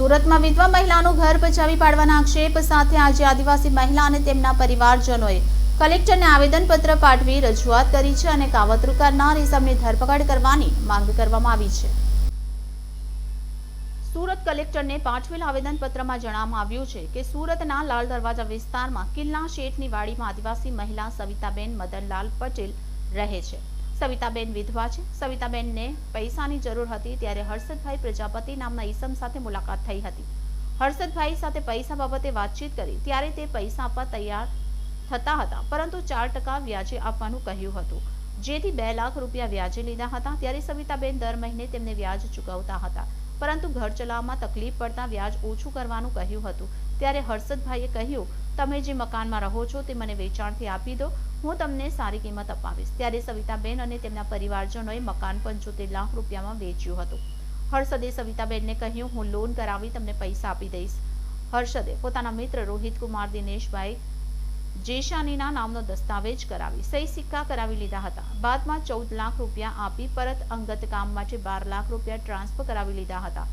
સુરતમાં વિધવા મહિલાનું ઘર બચાવી પાડવાના આક્ષેપ સાથે આજે આદિવાસી મહિલા અને તેમના પરિવારજનોએ કલેક્ટરને આવેદનપત્ર પાઠવી રજૂઆત કરી છે અને કાવતરું કરનાર ઇસમની ધરપકડ કરવાની માંગ કરવામાં આવી છે. સુરત કલેક્ટરને પાઠવેલ આવેદનપત્રમાં જણાવવામાં આવ્યું છે કે સુરતના લાલ દરવાજા વિસ્તારમાં કિલ્લા શેઠની વાડીમાં આદિવાસી મહિલા સવિતાબેન મદનલાલ પટેલ રહે છે. સવિતાબેન વિધવા છે. સવિતાબેનને પૈસાની જરૂર હતી ત્યારે હર્ષદભાઈ પ્રજાપતિ નામના ઈસમ સાથે મુલાકાત થઈ હતી. હર્ષદભાઈ સાથે પૈસા બાબતે વાતચીત કરી ત્યારે તે પૈસા આપવા તૈયાર થતા હતા, પરંતુ ચાર ટકા વ્યાજે આપવાનું કહ્યું હતું. જેથી બે લાખ રૂપિયા વ્યાજે લીધા હતા ત્યારે સવિતાબેન દર મહિને તેમને વ્યાજ ચૂકવતા હતા. પરંતુ ઘર ચલાવવામાં તકલીફ પડતા વ્યાજ ઓછું કરવાનું કહ્યું હતું. ત્યારે હર્ષદભાઈએ કહ્યું, તમે જે મકાનમાં રહો છો તે મને વેચાણથી આપી દો હું તમને સારી કિંમત અપાવીશ. ત્યારે સવિતાબેન અને તેમના પરિવારજનોએ મકાન પંચોતેર લાખ રૂપિયામાં વેચ્યું હતું. હર્ષદે સવિતાબેનને કહ્યું, હું લોન કરાવી તમને પૈસા આપી દઈશ. હર્ષદે પોતાના મિત્ર રોહિત દિનેશભાઈ જેશાનીના નામનો દસ્તાવેજ કરાવી સહી સિક્કા કરાવી લીધા હતા. બાદમાં ચૌદ લાખ રૂપિયા આપી પરત અંગત કામ માટે બાર લાખ રૂપિયા ટ્રાન્સફર કરાવી લીધા હતા.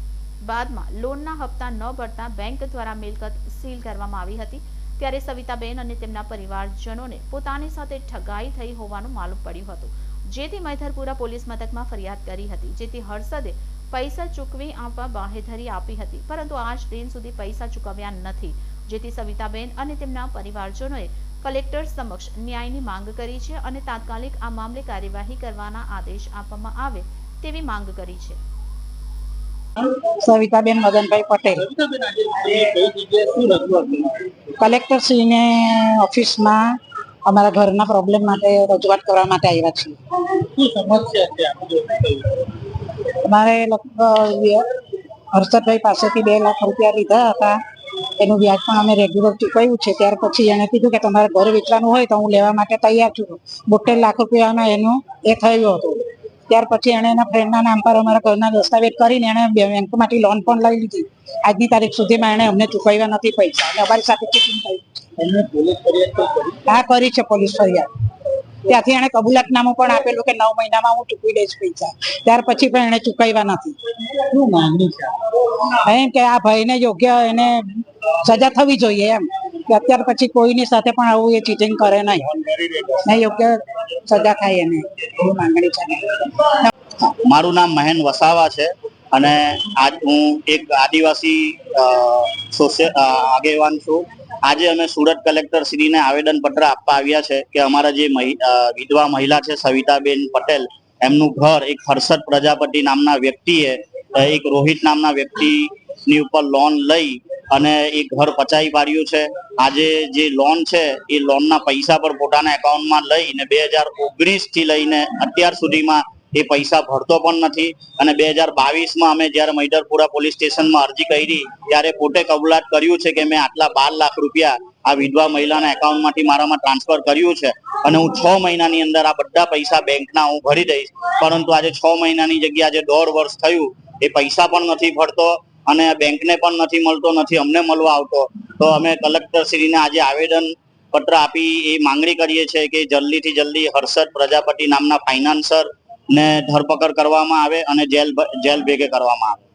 બાદમાં લોનના હપ્તા ન ભરતા બેંક દ્વારા મિલકત સીલ કરવામાં આવી હતી. ત્યારે સવિતાબેન અને તેમના પરિવારજનોને પોતાની સાથે ઠગાઈ થઈ હોવાનું માલુમ પડ્યું હતું. જેથી મૈથરપુરા પોલીસ મથકમાં ફરિયાદ કરી હતી જેથી હર્ષદે પૈસા ચૂકવી આપવા બાહેધરી આપી હતી. પરંતુ આજ દિન સુધી પૈસા ચૂકવ્યા નથી જેથી સવિતાબેન અને તેમના પરિવારજનોએ કલેક્ટર સમક્ષ ન્યાયની માંગ કરી છે અને તાત્કાલિક આ મામલે કાર્યવાહી કરવાના આદેશ આપવામાં આવે તેવી માંગ કરી છે. સવિતાબેન મદનભાઈ પટેલ. કલેક્ટરશ્રીને ઓફિસમાં અમારા ઘરના પ્રોબ્લેમ માટે રજૂઆત કરવા માટે આવ્યા છીએ. અમારે લગભગ હર્ષદભાઈ પાસેથી બે લાખ રૂપિયા લીધા હતા. એનું વ્યાજ પણ અમે રેગ્યુલર ચૂકવ્યું છે. ત્યાર પછી એને કીધું કે તમારે ઘર વેચવાનું હોય તો હું લેવા માટે તૈયાર છું. બોતેર લાખ રૂપિયામાં એનું એ થયું હતું. ત્યાર પછી એણે એના ફ્રેન્ડના નામ પર અમારા ઘરના દસ્તાવેજ કરીને એણે બેંકમાંથી લોન પણ લઈ લીધી. આજની તારીખ સુધીમાં એણે અમને ચૂકવ્યા નથી પૈસા. અને અમારી સાથે ચીટિંગ કરી? હા કરી છે પોલીસ ફરિયાદ. ત્યાંથી એણે કબૂલાતનામું પણ આપેલું કે નવ મહિનામાં હું ચૂકવી દઈશ પૈસા. ત્યાર પછી પણ એણે ચૂકવ્યા નથી. શું માંગણી છે? એમ કે આ ભાઈને યોગ્ય એને સજા થવી જોઈએ એમ. કે અત્યાર પછી કોઈની સાથે પણ આવું એ ચીટિંગ કરે નહીં. યોગ્ય સજા થાય એને. એવી માંગણી છે. મારું નામ મહેન વસાવા છે અને આજ હું એક આદિવાસી આગેવાન છું. આજે અમે સુરત કલેક્ટર શ્રીને આવેદન પત્ર આપવા આવ્યા છે કે અમારા જે વિધવા મહિલા છે, સવિતાબેન પટેલ, એમનું ઘર એક હર્ષદ પ્રજાપતિ નામના વ્યક્તિએ એક રોહિત નામના વ્યક્તિની ઉપર લોન લઈ અને એ ઘર પચાવી પાડ્યું છે. આજે જે લોન છે, એ લોનના પૈસા પર પોતાના એકાઉન્ટમાં લઈને બે હજાર ઓગણીસથી લઈને અત્યાર સુધીમાં એ પૈસા ભરતો પણ નથી. અને બે હજાર બાવીસમાં અમે જ્યારે મૈદરપુરા પોલીસ સ્ટેશનમાં અરજી કરી, ત્યારે પોતે કબૂલાત કર્યું છે કે મેં આટલા બાર લાખ રૂપિયા આ વિધવા મહિલાના એકાઉન્ટમાંથી મારામાં ટ્રાન્સફર કર્યું છે. અને હું છ મહિનાની અંદર આ બધા પૈસા બેંકના હું ભરી દઈશ. પરંતુ આજે છ મહિનાની જગ્યાએ આજે દોઢ વર્ષ થયું, એ પૈસા પણ નથી ભરતો. અને બેંકને પણ નથી મળતો, નથી અમને મળવા આવતો. તો અમે કલેક્ટર શ્રીને આજે આવેદન પત્ર આપી એ માંગણી કરીએ છીએ કે જલ્દીથી જલ્દી હર્ષદ પ્રજાપતિ નામના ફાઇનાન્સર ને ધરપકડ કરવામાં આવે અને જેલ જેલ ભેગે કરવામાં આવે.